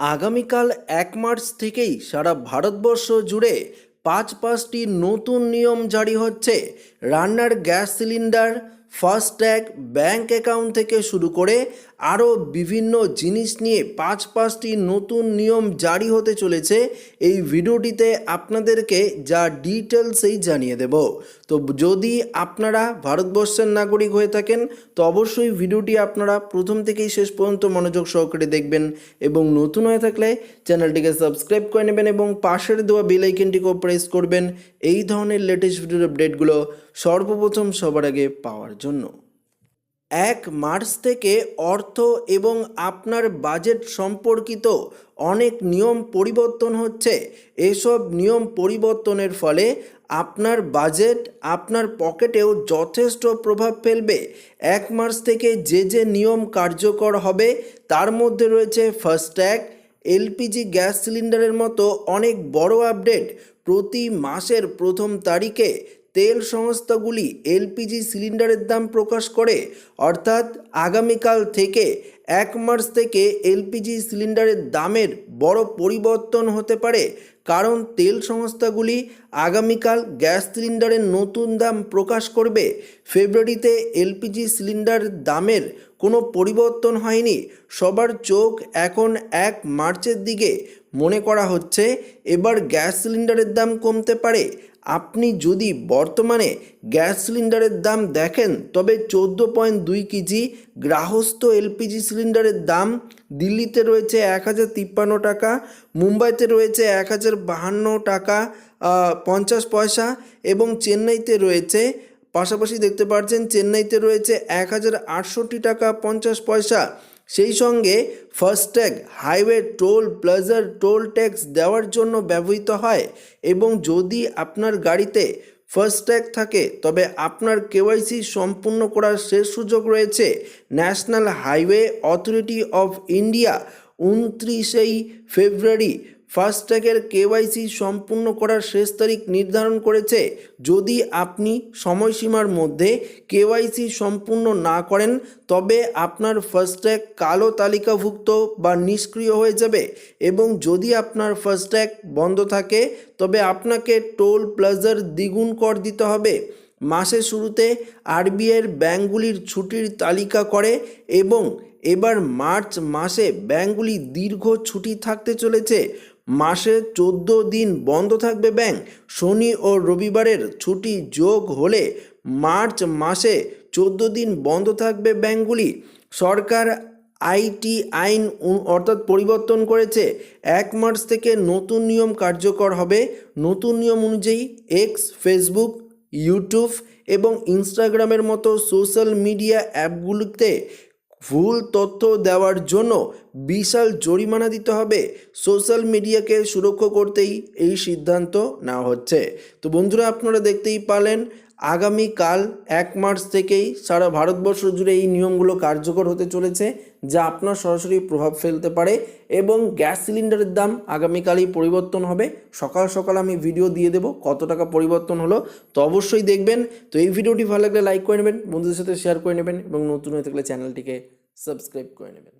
আগামীকাল এক মার্চ থেকেই সারা ভারতবর্ষ জুড়ে পাঁচ পাঁচটি নতুন নিয়ম জারি হচ্ছে। রান্নার gas cylinder FASTag bank account থেকে শুরু করে আরও বিভিন্ন জিনিস নিয়ে পাঁচ পাঁচটি নতুন নিয়ম জারি হতে চলেছে। এই ভিডিওটিতে আপনাদেরকে যা ডিটেলসেই জানিয়ে দেব। তো যদি আপনারা ভারতবর্ষের নাগরিক হয়ে থাকেন, তো অবশ্যই ভিডিওটি আপনারা প্রথম থেকেই শেষ পর্যন্ত মনোযোগ সহকারে দেখবেন এবং নতুন হয়ে থাকলে চ্যানেলটিকে সাবস্ক্রাইব করে নেবেন এবং পাশের দেওয়া বেল আইকনটিকেও প্রেস করবেন। এই ধরনের লেটেস্ট ভিডিওর আপডেটগুলো সর্বপ্রথম সবার আগে পাওয়ার জন্য। এক মার্চ থেকে অর্থ এবং আপনার বাজেট সম্পর্কিত অনেক নিয়ম পরিবর্তন হচ্ছে। এসব নিয়ম পরিবর্তনের ফলে আপনার বাজেট আপনার পকেটেও যথেষ্ট প্রভাব ফেলবে। এক মার্চ থেকে যে যে নিয়ম কার্যকর হবে, তার মধ্যে রয়েছে ফাস্ট্যাগ এলপিজি গ্যাস সিলিন্ডারের মতো অনেক বড় আপডেট প্রতি মাসের প্রথম তারিখে তেল সংস্থাগুলি এলপিজি সিলিন্ডারের দাম প্রকাশ করে, অর্থাৎ আগামীকাল থেকে এক মার্চ থেকে এলপিজি সিলিন্ডারের দামের বড় পরিবর্তন হতে পারে, কারণ তেল সংস্থাগুলি আগামীকাল গ্যাস সিলিন্ডারের নতুন দাম প্রকাশ করবে। ফেব্রুয়ারিতে এলপিজি সিলিন্ডার দামের কোনো পরিবর্তন হয়নি। সবার চোখ এখন এক মার্চের দিকে। মনে করা হচ্ছে, এবার গ্যাস সিলিন্ডারের দাম কমতে পারে। আপনি যদি বর্তমানে গ্যাস সিলিন্ডারের দাম দেখেন, তবে চোদ্দ পয়েন্ট দুই কেজি গ্রাহস্থ এলপিজি সিলিন্ডারের দাম দিল্লিতে রয়েছে এক হাজার তিপ্পান্ন টাকা, মুম্বাইতে রয়েছে এক হাজার বাহান্ন টাকা পঞ্চাশ পয়সা এবং চেন্নাইতে রয়েছে, পাশাপাশি দেখতে পাচ্ছেন চেন্নাইতে রয়েছে এক হাজার আটষট্টি টাকা, পঞ্চাশ পয়সা। সেই সঙ্গে ফাস্ট্যাগ হাইওয়ে টোল প্লাজার টোল ট্যাক্স দেওয়ার জন্য ব্যবহৃত হয় এবং যদি আপনার গাড়িতে ফাস্ট্যাগ থাকে, তবে আপনার কেওয়াইসি সম্পূর্ণ করার শেষ সুযোগ রয়েছে। National Highway Authority of India, উনত্রিশেই ফেব্রুয়ারি ফাস্ট্যাগের কেওয়াইসি সম্পূর্ণ করার শেষ তারিখ নির্ধারণ করেছে। যদি আপনি সময়সীমার মধ্যে কেওয়াইসি সম্পূর্ণ না করেন, তবে আপনার ফাস্ট্যাগ কালো তালিকাভুক্ত বা নিষ্ক্রিয় হয়ে যাবে এবং যদি আপনার ফাস্ট্যাগ বন্ধ থাকে, তবে আপনাকে টোল প্লাজার দ্বিগুণ কর দিতে হবে। মাসের শুরুতে আরবিআইয়ের ব্যাঙ্কগুলির ছুটির তালিকা করে এবং এবার মার্চ মাসে ব্যাঙ্কগুলি দীর্ঘ ছুটি থাকতে চলেছে। মাসে চোদ্দ দিন বন্ধ থাকবে ব্যাংক। শনি ও রবিবারের ছুটি যোগ হলে মার্চ মাসে চোদ্দ দিন বন্ধ থাকবে ব্যাংকগুলি। সরকার আইটি আইন অর্থাৎ পরিবর্তন করেছে। এক মার্চ থেকে নতুন নিয়ম কার্যকর হবে। নতুন নিয়ম অনুযায়ী এক্স ফেসবুক ইউটিউব এবং ইনস্টাগ্রামের মতো সোশ্যাল মিডিয়া অ্যাপগুলিতে ভুল তথ্য দেওয়ার জন্য বিশাল জরিমানা দিতে হবে। সোশ্যাল মিডিয়াকে সুরক্ষা করতেই এই সিদ্ধান্ত নেওয়া হচ্ছে। তো বন্ধুরা, আপনারা দেখতেই পারলেন আগামীকাল এক মার্চ থেকেই সারা ভারতবর্ষ জুড়ে এই নিয়মগুলো কার্যকর হতে চলেছে, যা আপনার সরাসরি প্রভাব ফেলতে পারে এবং গ্যাস সিলিন্ডারের দাম আগামীকালই পরিবর্তন হবে। সকাল সকাল আমি ভিডিও দিয়ে দেবো কত টাকা পরিবর্তন হলো, তো অবশ্যই দেখবেন। তো এই ভিডিওটি ভালো লাগলে লাইক করে নেবেন, বন্ধুদের সাথে শেয়ার করে নেবেন এবং নতুন হয়ে থাকলে চ্যানেলটিকে সাবস্ক্রাইব করে নেবেন।